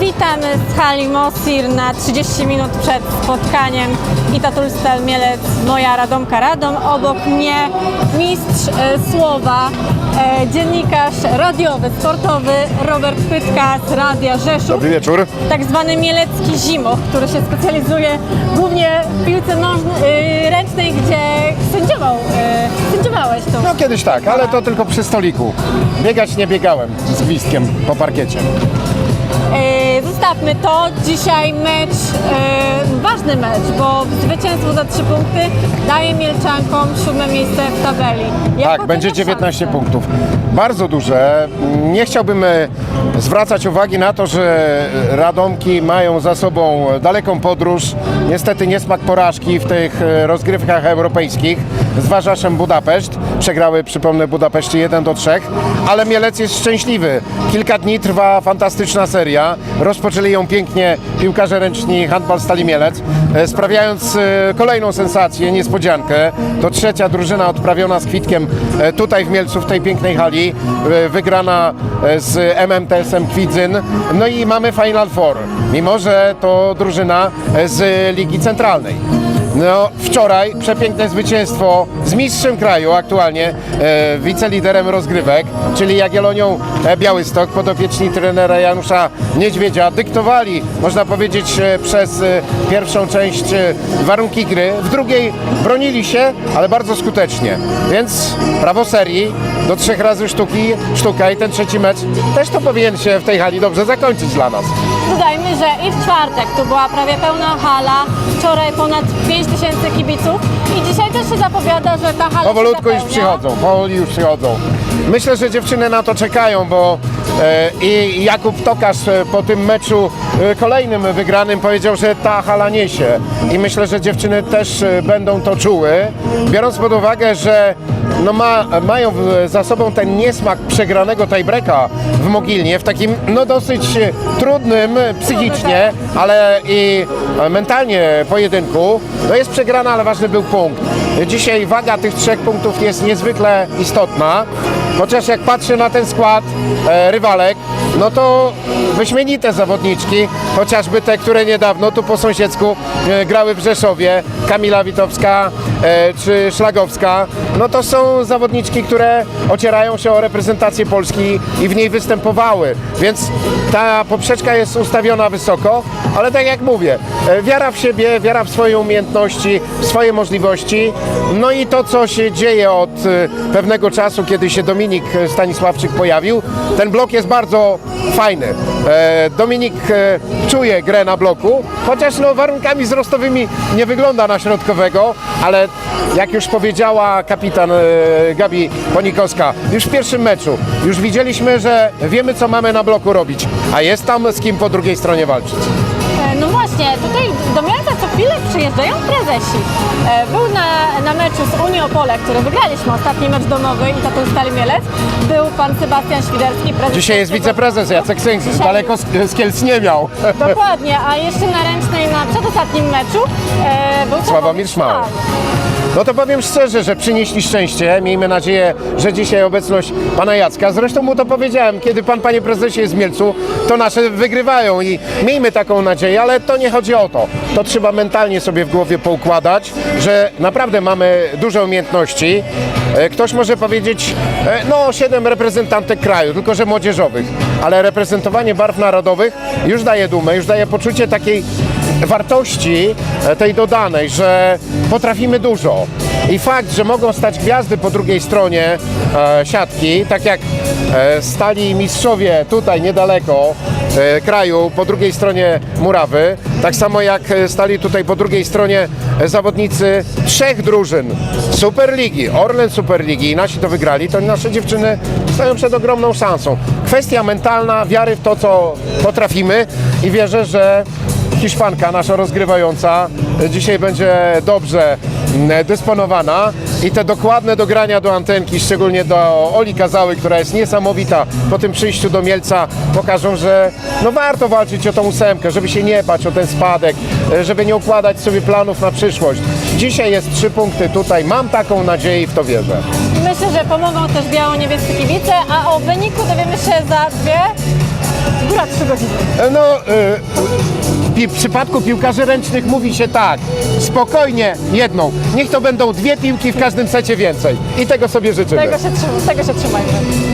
Witamy z hali Mosir na 30 minut przed spotkaniem Ita Tulstel Mielec, moja Radomka Radom. Obok mnie mistrz e, słowa, e, dziennikarz radiowy, sportowy Robert Pytka z Radia Rzeszów. Dobry wieczór. Tak zwany mielecki zimoch, który się specjalizuje głównie w piłce nożnej, e, ręcznej, gdzie No kiedyś tak, ale to tylko przy stoliku. Biegać nie biegałem z gwizdkiem po parkiecie. E, Zostawmy to. Dzisiaj mecz, e, ważny mecz, bo zwycięstwo za trzy punkty daje Mielczankom siódme miejsce w tabeli. Jak Tak, będzie 19 szanse? punktów. Bardzo duże. Nie chciałbym e, zwracać uwagi na to, że Radomki mają za sobą daleką podróż. Niestety niesmak porażki w tych e, rozgrywkach europejskich z Warzaszem Budapeszt. Przegrały, przypomnę, Budapeszcie 1 do 3, ale Mielec jest szczęśliwy. Kilka dni trwa fantastyczna seria. Rozpoczęli ją pięknie piłkarze ręczni handbal Stali Mielec, e, sprawiając e, kolejną sensację, niespodziankę. To trzecia drużyna odprawiona z kwitkiem e, tutaj w Mielcu, w tej pięknej hali, wygrana z MMTS-em Kwidzyn. No i mamy Final Four, mimo że to drużyna z Ligi Centralnej. No, wczoraj przepiękne zwycięstwo z mistrzem kraju aktualnie, e, wiceliderem rozgrywek, czyli Jagiellonią e, Białystok, podopieczni trenera Janusza Niedźwiedzia, dyktowali, można powiedzieć, e, przez e, pierwszą część warunki gry, w drugiej bronili się, ale bardzo skutecznie, więc prawo serii do trzech razy sztuki, sztuka i ten trzeci mecz też to powinien się w tej hali dobrze zakończyć dla nas. Dodajmy, że i w czwartek tu była prawie pełna hala, wczoraj ponad 5 tysięcy kibiców i dzisiaj też się zapowiada, że ta hala Powolutku się już zapełnia. przychodzą, powoli już przychodzą. Myślę, że dziewczyny na to czekają, bo e, i Jakub Tokarz e, po tym meczu e, kolejnym wygranym powiedział, że ta hala niesie. I myślę, że dziewczyny też będą to czuły, biorąc pod uwagę, że no ma, mają za sobą ten niesmak przegranego tiebreaka w Mogilnie, w takim no dosyć trudnym psychicznie, ale i mentalnie pojedynku. No jest przegrana, ale ważny był punkt. Dzisiaj waga tych trzech punktów jest niezwykle istotna, chociaż jak patrzę na ten skład e, rywalek, no to wyśmienite zawodniczki, chociażby te, które niedawno tu po sąsiedzku e, grały w Rzeszowie, Kamila Witowska e, czy Szlagowska, no to są zawodniczki, które ocierają się o reprezentację Polski i w niej występowały, więc ta poprzeczka jest ustawiona wysoko, ale tak jak mówię, e, wiara w siebie, wiara w swoje umiejętności, w swoje możliwości, no i to, co się dzieje od e, pewnego czasu, kiedy się Dominik Stanisławczyk pojawił, ten blok jest bardzo fajny. E, Dominik e, czuje grę na bloku, chociaż no, warunkami wzrostowymi nie wygląda na środkowego, ale jak już powiedziała kapitan e, Gabi Ponikowska, już w pierwszym meczu, już widzieliśmy, że wiemy, co mamy na bloku robić, a jest tam z kim po drugiej stronie walczyć. Właśnie, tutaj do Mielca co chwilę przyjeżdżają prezesi. E, Był na, na meczu z Unii Opole, który wygraliśmy, ostatni mecz domowy i to Stali Mielec. Był pan Sebastian Świderski, prezes... Dzisiaj jest wiceprezes Jacek Sęk, Dzisiaj- daleko z, z Kielc nie miał. Dokładnie, a jeszcze na ręcznej na przedostatnim meczu e, był Sławomir Szmal. No to powiem szczerze, że przynieśli szczęście. Miejmy nadzieję, że dzisiaj obecność pana Jacka. Zresztą mu to powiedziałem, kiedy pan, panie prezesie, jest w Mielcu, to nasze wygrywają i miejmy taką nadzieję, ale to nie chodzi o to. To trzeba mentalnie sobie w głowie poukładać, że naprawdę mamy duże umiejętności. E, Ktoś może powiedzieć, e, no siedem reprezentantek kraju, tylko że młodzieżowych, ale reprezentowanie barw narodowych już daje dumę, już daje poczucie takiej wartości e, tej dodanej, że potrafimy dużo. I fakt, że mogą stać gwiazdy po drugiej stronie e, siatki, tak jak e, stali mistrzowie tutaj niedaleko e, kraju, po drugiej stronie murawy, tak samo jak e, stali tutaj po drugiej stronie e, zawodnicy trzech drużyn Superligi, Orlen Superligi i nasi to wygrali, to nasze dziewczyny stoją przed ogromną szansą. Kwestia mentalna, wiary w to, co potrafimy i wierzę, że Hiszpanka, nasza rozgrywająca, dzisiaj będzie dobrze mm, dysponowana i te dokładne dogrania do antenki, szczególnie do Oli Kazały, która jest niesamowita po tym przyjściu do Mielca, pokażą, że no warto walczyć o tą ósemkę, żeby się nie bać o ten spadek, e, żeby nie układać sobie planów na przyszłość. Dzisiaj jest trzy punkty tutaj, mam taką nadzieję i w to wierzę. Myślę, że pomogą też biało-niebiescy kibice, a o wyniku dowiemy się za dwie, Góra 3 godziny. No, y, w pi- w przypadku piłkarzy ręcznych mówi się tak, spokojnie jedną, niech to będą dwie piłki w każdym secie więcej. I tego sobie życzymy. Tego się, tego się trzymajmy.